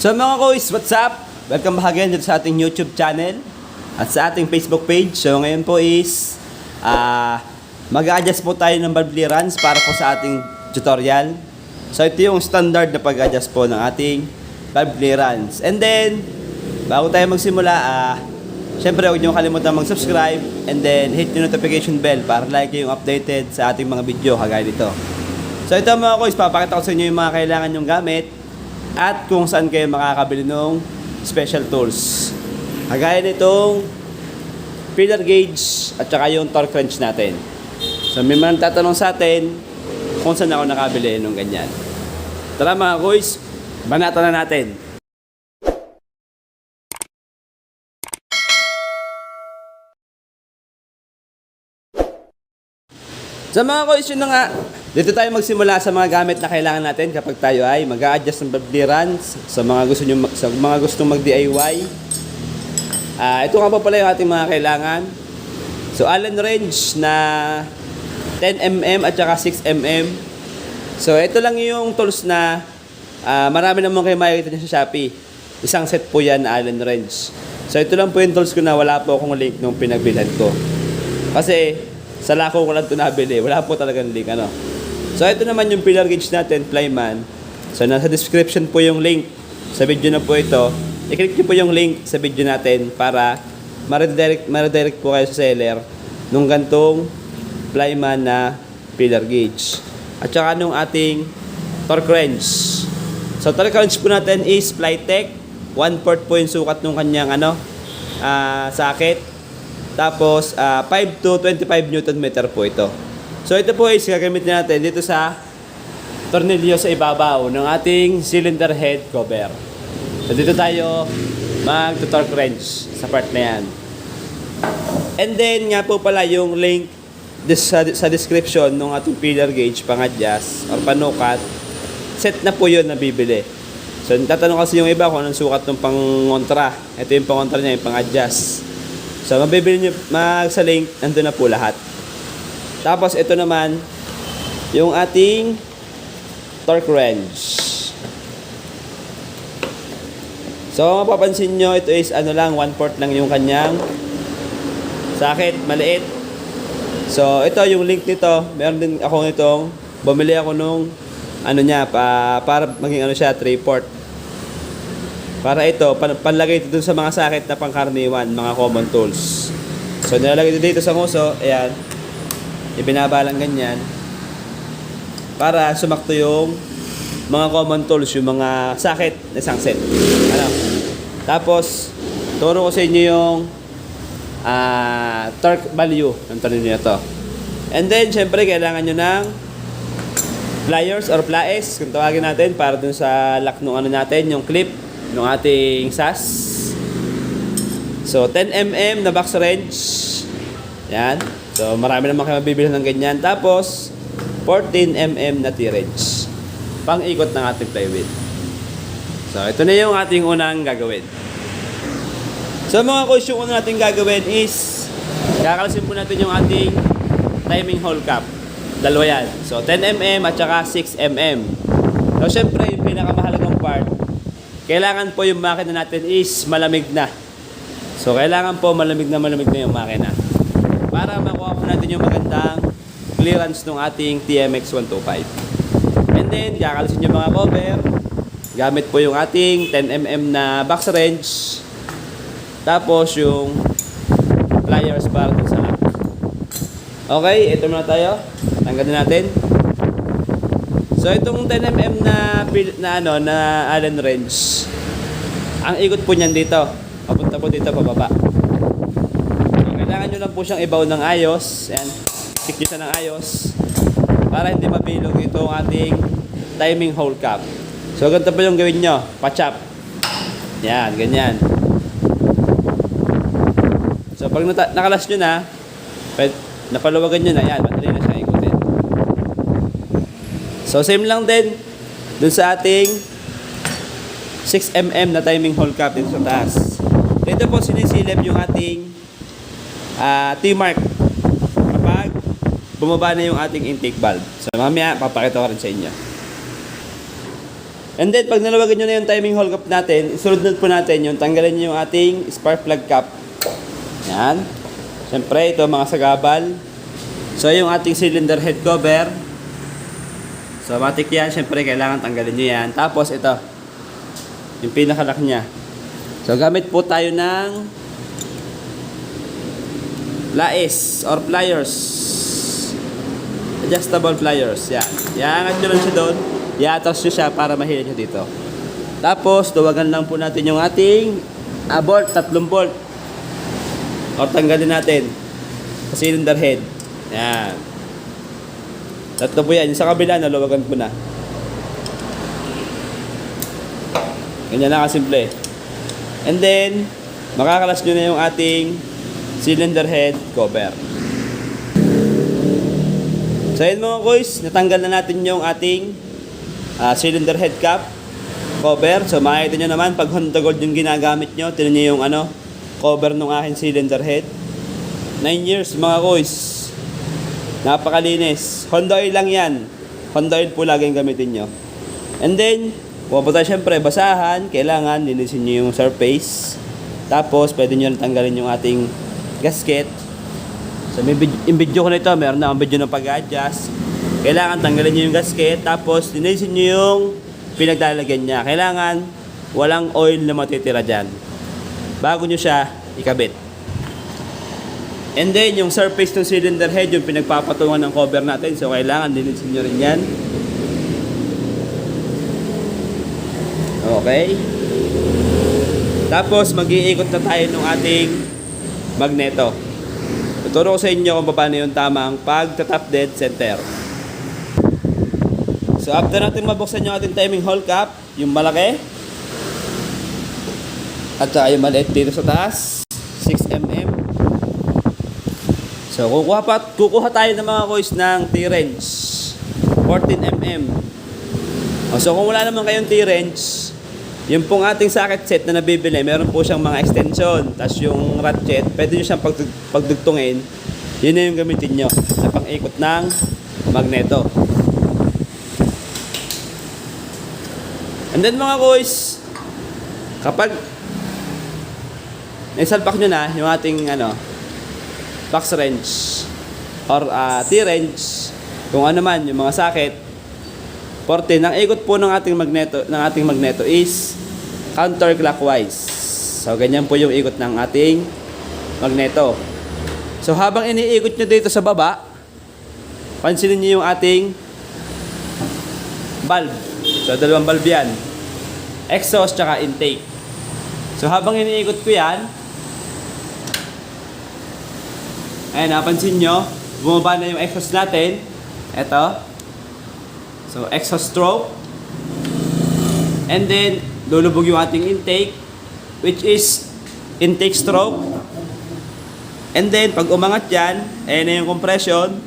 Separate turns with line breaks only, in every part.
So mga kois, what's up? Welcome back again sa ating YouTube channel at sa ating Facebook page. So ngayon po is ah mag-adjust po tayo ng valve clearance para po sa ating tutorial. So ito yung standard na pag-adjust po ng ating valve clearance. And then, bago tayo magsimula, ah syempre huwag niyo kalimutan mag-subscribe and then hit yung notification bell para like yung updated sa ating mga video kagaya nito. So ito mga kois, papakita ko sa inyo yung mga kailangan yung gamit at kung saan kayo makakabili ng special tools. Kagaya nitong feeler gauge at saka yung torque wrench natin. So may mga tatanong sa atin kung saan ako nakabili ng ganyan. Tara mga kois, banatan na natin. Sa mga yun na nga. Dito tayo magsimula sa mga gamit na kailangan natin kapag tayo ay mag adjust ng clearance sa mga gusto nyo, sa mga gustong mag-DIY. Ah, ito nga po pala yung ating mga kailangan. So, Allen wrench na 10mm at saka 6mm. So, ito lang yung tools na ah, marami naman kayo makikita niya sa Shopee. Isang set po yan na Allen wrench. So, ito lang po yung tools ko na wala po akong link nung pinagbilhan ko. Kasi, sa lako ko lang ito nabili. Wala po talagang link, ano. So, ito naman yung pillar gauge natin, Flyman. So, nasa description po yung link sa video na po ito. I-click nyo po yung link sa video natin para ma-redirect, ma-redirect po kayo sa seller nung gantong Flyman na pillar gauge. At saka nung ating torque wrench. So, torque wrench po natin is Flytech. 1/4 po yung sukat nung kanyang ano, ah sakit. Tapos, ah, 5 to 25 Newton meter po ito. So, ito po is gagamitin natin dito sa tornilyo sa ibabaw ng ating cylinder head cover. So, dito tayo mag-torque wrench sa part na yan. And then, nga po pala yung link dis- sa, sa description ng ating pillar gauge, pang-adjust or panukat, set na po yun na bibili. So, tatanong kasi yung iba kung anong sukat ng pang-kontra. Ito yung pang-kontra niya, yung pang-adjust. So, mabibili nyo, mag sa link, nandun na po lahat. Tapos, ito naman, yung ating torque wrench. So, mapapansin nyo, ito is ano lang, 1/4 lang yung kanyang sakit, maliit. So, ito yung link nito. Meron din ako nitong, bumili ako nung, ano niya, pa, para maging ano siya, 3/4. Para ito, pan, panlagay ito dun sa mga sakit na pangkaraniwan, mga common tools. So, nilalagay ito dito sa nguso, ayan. Ibinaba lang ganyan. Para sumakto yung mga common tools, yung mga sakit na isang set. Ano? Tapos, turo ko sa inyo yung ah torque value ng tornilyo na to. And then, syempre, kailangan nyo ng pliers or plies, kung tawagin natin, para dun sa lock nung ano natin, yung clip ng ating SAS. So, 10mm na box wrench. Yan. So, marami naman kayo mabibili ng ganyan. Tapos, 14mm na T-wrench. Pang-ikot ng ating flywheel. So, ito na yung ating unang gagawin. So, mga coach, yung una natin gagawin is kakalasin po natin yung ating timing hole cap. Dalawa yan. So, 10mm at saka 6mm. So, syempre, yung pinakamahalagang part, kailangan po yung makina natin is malamig na. So, kailangan po malamig na malamig na yung makina. Para makuha po natin yung magandang clearance ng ating TMX 125. And then, kakalisin yung mga cover. Gamit po yung ating 10mm na box wrench. Tapos yung pliers para sa. Okay, ito muna tayo. Tanggalin natin. So itong 10mm na na ano na Allen wrench. Ang ikot po niyan dito. Papunta po dito pababa. So, kailangan nyo lang po siyang ibaw ng ayos. Ayan. Stick nyo siya ng ayos. Para hindi mabilog itong ating timing hole cap. So ganito po yung gawin nyo. Pachap. Yan, ganyan. So pag nakalas nyo na, pwede, napaluwagan nyo na, yan, madali na. So same lang din dun sa ating 6mm na timing hole cap dito sa taas. Dito po sinisilip yung ating ah, T-mark kapag bumaba na yung ating intake valve. So mamaya papakita ko rin sa inyo. And then, pag nalawagan nyo na yung timing hole cap natin, isunod po natin yung tanggalin nyo yung ating spark plug cap. Yan. Siyempre, ito mga sagabal. So, yung ating cylinder head cover. So, matik yan. Siyempre, kailangan tanggalin nyo yan. Tapos, ito. Yung pinakalak niya. So, gamit po tayo ng lais or pliers. Adjustable pliers. Yan. Iangat nyo lang siya doon. I-atras nyo siya para mahila nyo dito. Tapos, duwagan lang po natin yung ating ah, bolt, tatlong bolt. Or tanggalin natin. Sa cylinder head. Yan. Tatlo po yan. Yung sa kabila, naluwagan ko na. Ganyan lang kasimple. And then, makakalas nyo na yung ating cylinder head cover. So yun mga boys, natanggal na natin yung ating ah, cylinder head cap cover. So makikita nyo naman, pag Honda Gold yung ginagamit nyo, tinan nyo yung ano, cover ng aking cylinder head. 9 years mga boys. Napakalinis. Honda oil lang yan. Honda oil po laging gamitin nyo. And then, pupunta syempre, basahan. Kailangan linisin nyo yung surface. Tapos, pwede nyo tanggalin yung ating gasket. So, may vid- yung video ko na ito, meron na akong video ng pag-adjust. Kailangan tanggalin nyo yung gasket. Tapos, linisin nyo yung pinaglalagyan niya. Kailangan, walang oil na matitira dyan. Bago nyo siya ikabit. And then, yung surface ng cylinder head, yung pinagpapatungan ng cover natin. So, kailangan linisin nyo rin yan. Okay. Tapos, mag-iikot na tayo ng ating magneto. Tuturo ko sa inyo kung paano yung tamang pagtatap dead center. So, after natin mabuksan yung ating timing hole cap, yung malaki, at saka yung maliit dito sa taas, 6mm. So, kukuha, pa, kukuha tayo ng mga coils ng T-wrench. 14mm. O, so, kung wala naman kayong T-wrench, yung pong ating socket set na nabibili, meron po siyang mga extension. Tapos yung ratchet, pwede nyo siyang pagdug- pagdugtungin. Yun na yung gamitin nyo sa pang-ikot ng magneto. And then mga boys, kapag naisalpak nyo na yung ating ano, box wrench or ah, T-wrench, kung ano man, yung mga socket, 14, ang ikot po ng ating magneto, ng ating magneto is counterclockwise. So, ganyan po yung ikot ng ating magneto. So, habang iniikot nyo dito sa baba, pansinin nyo yung ating valve. So, dalawang valve yan. Exhaust tsaka intake. So, habang iniikot ko yan, ayun, napansin nyo, bumaba na yung exhaust natin. Ito. So, exhaust stroke. And then, lulubog yung ating intake, which is intake stroke. And then, pag umangat yan, ayan na yung compression.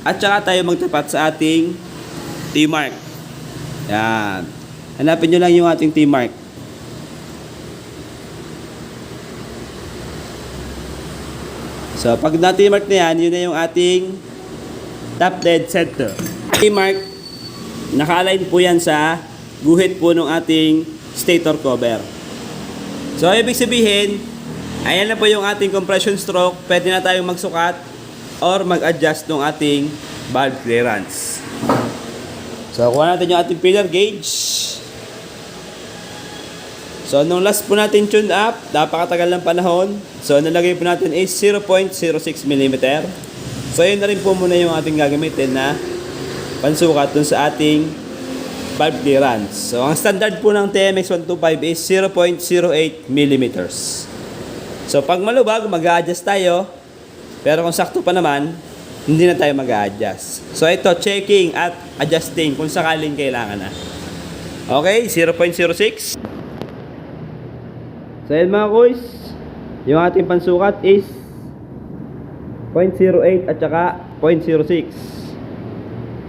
At saka tayo magtapat sa ating T-mark. Yan. Hanapin nyo lang yung ating T-mark. So, pag na-T-mark na yan, yun na yung ating top dead center. T-mark, naka-align po yan sa guhit po ng ating stator cover. So, ibig sabihin, ayan na po yung ating compression stroke. Pwede na tayong magsukat or mag-adjust ng ating valve clearance. So, kuha natin yung ating pillar gauge. So, nung last po natin tune up, napakatagal ng panahon. So, nalagay po natin is 0.06 mm. So, yun na rin po muna yung ating gagamitin na pansukat dun sa ating valve clearance. So, ang standard po ng TMX 125 is 0.08 mm. So, pag malubag, mag-a-adjust tayo. Pero kung sakto pa naman, hindi na tayo mag-a-adjust. So, ito, checking at adjusting kung sakaling kailangan na. Okay, 0.06. So, yan mga boys, yung ating pansukat is 0.08 at saka 0.06.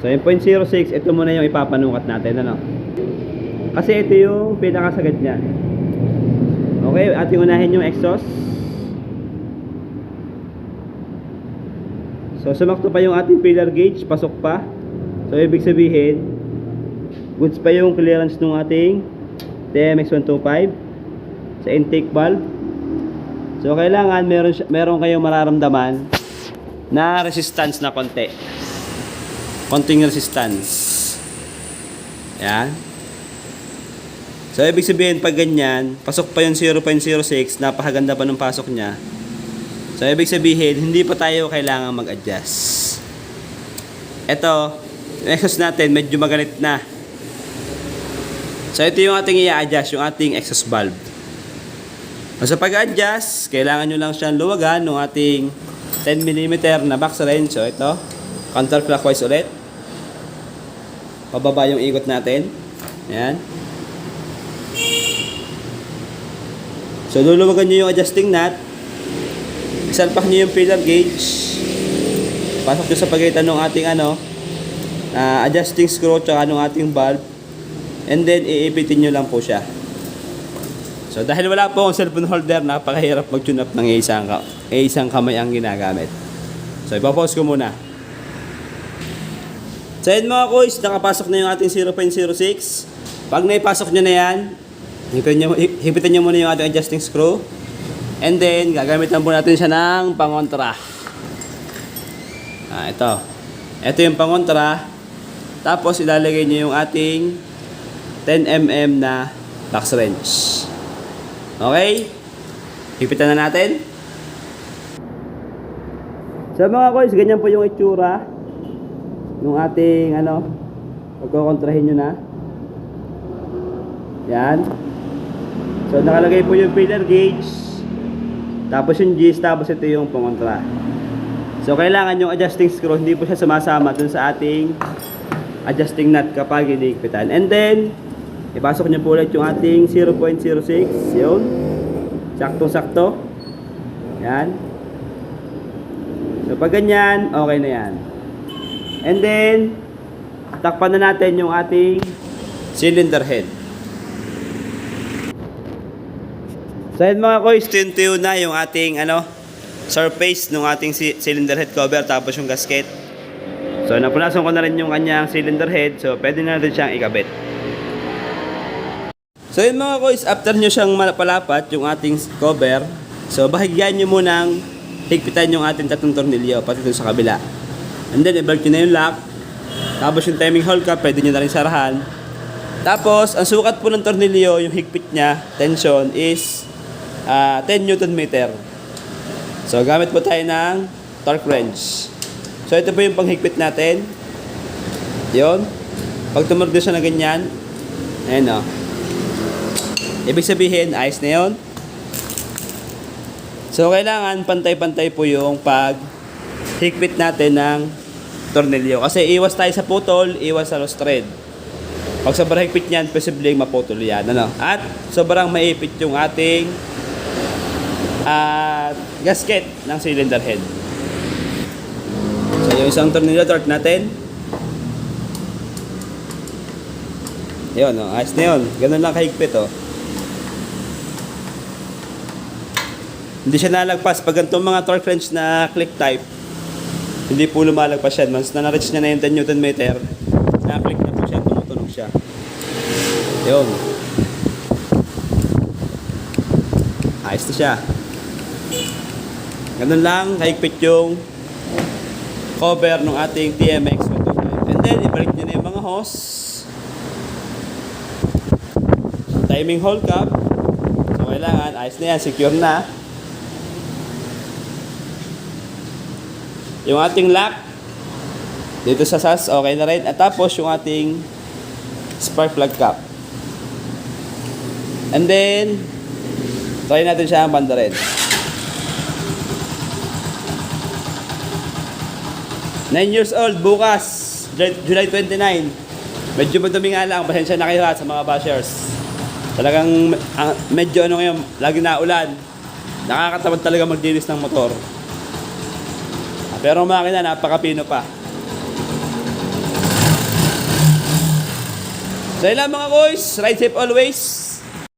So, yung 0.06, ito muna yung ipapanukat natin, ano? Kasi ito yung pinakasagad niya. Okay, ating unahin yung exhaust. So, sumakto pa yung ating pillar gauge, pasok pa. So, ibig sabihin, Goods pa yung clearance ng ating TMX125 sa intake valve. So kailangan meron meron kayong mararamdaman na resistance na konti. Konting resistance. Yan. So ibig sabihin pag ganyan, pasok pa yung 0.06, napakaganda pa ng pasok niya. So ibig sabihin, hindi pa tayo kailangan mag-adjust. Ito, exhaust natin medyo magalit na. So ito yung ating i-adjust, yung ating exhaust valve. So pag-adjust, kailangan nyo lang siyang luwagan ng ating 10mm na box wrench. So ito, counterclockwise ulit. Pababa yung ikot natin. Ayan. So luluwagan nyo yung adjusting nut. Isalpak nyo yung filler gauge. Pasok nyo sa pagitan ng ating ano, ah, adjusting screw tsaka ng ating valve. And then iipitin nyo lang po siya. So dahil wala po akong cellphone holder, napakahirap mag-tune up ng isang, isang kamay ang ginagamit. So ipapause ko muna. So yun mga kuys, nakapasok na yung ating 0.06. Pag naipasok nyo na yan, hipitin nyo, hipitin nyo muna yung ating adjusting screw. And then, gagamitan po natin siya ng pangontra. Ah, ito. Ito yung pangontra. Tapos ilalagay nyo yung ating 10mm na box wrench. Okay? Hipitan na natin. So mga kuys, ganyan po yung itsura nung ating ano, pagkokontrahin nyo na. Yan. So nakalagay po yung filler gauge, tapos yung G's, tapos ito yung pangontra. So kailangan yung adjusting screw, hindi po siya sumasama dun sa ating adjusting nut kapag iniigpitan. And then, ipasok nyo po ulit yung ating 0.06. Yun. Sakto-sakto. Yan. So pag ganyan, okay na yan. And then, takpan na natin yung ating cylinder head. So yun mga koys, tintuyo na yung ating ano, surface ng ating cylinder head cover tapos yung gasket. So napunasan ko na rin yung kanyang cylinder head so pwede na rin siyang ikabit. So yun mga koys, after nyo siyang malapalapat yung ating cover, so bahagyan nyo munang higpitan yung ating tatlong tornilyo pati dun sa kabila. And then i-belt na yung lock, tapos yung timing hole cap, pwede nyo na rin sarahan. Tapos, ang sukat po ng tornilyo, yung higpit niya, tension, is ah, 10 Newton meter. So, gamit po tayo ng torque wrench. So, ito po yung panghigpit natin. Yun. Pag tumurdo siya na ganyan, ayan o. Ibig sabihin, ayos na yun. So, kailangan pantay-pantay po yung pag higpit natin ng tornilyo. Kasi iwas tayo sa putol, iwas sa lost thread. Pag sobrang higpit niyan, posibleng maputol yan. Ano? At sobrang maipit yung ating at gasket ng cylinder head. So, yung isang tornilyo torque natin. Yun, oh, ayos na yun. Ganun lang kahigpit, oh. Hindi siya nalagpas. Pag ganitong mga torque wrench na click type, hindi po lumalagpas yan. Once na na-reach niya na yung 10 Newton meter, na-click na po siya, tumutunog siya. Yun. Ayos na siya. Ganun lang, kahigpit yung cover ng ating TMX 125. And then, ibalik nyo na yung mga hose. Timing hole cap. So, kailangan, ayos na yan, secure na. Yung ating lock, dito sa SAS, okay na rin. At tapos, yung ating spark plug cap. And then, try natin siya ang banda rin. 9 years old, bukas, July July 29. Medyo madumi nga lang, pasensya na kayo sa mga bashers. Talagang ah, medyo ano ngayon, lagi na ulan. Nakakatamad talaga magdilis ng motor. Pero makina, napakapino pa. So yun lang mga boys, ride safe always.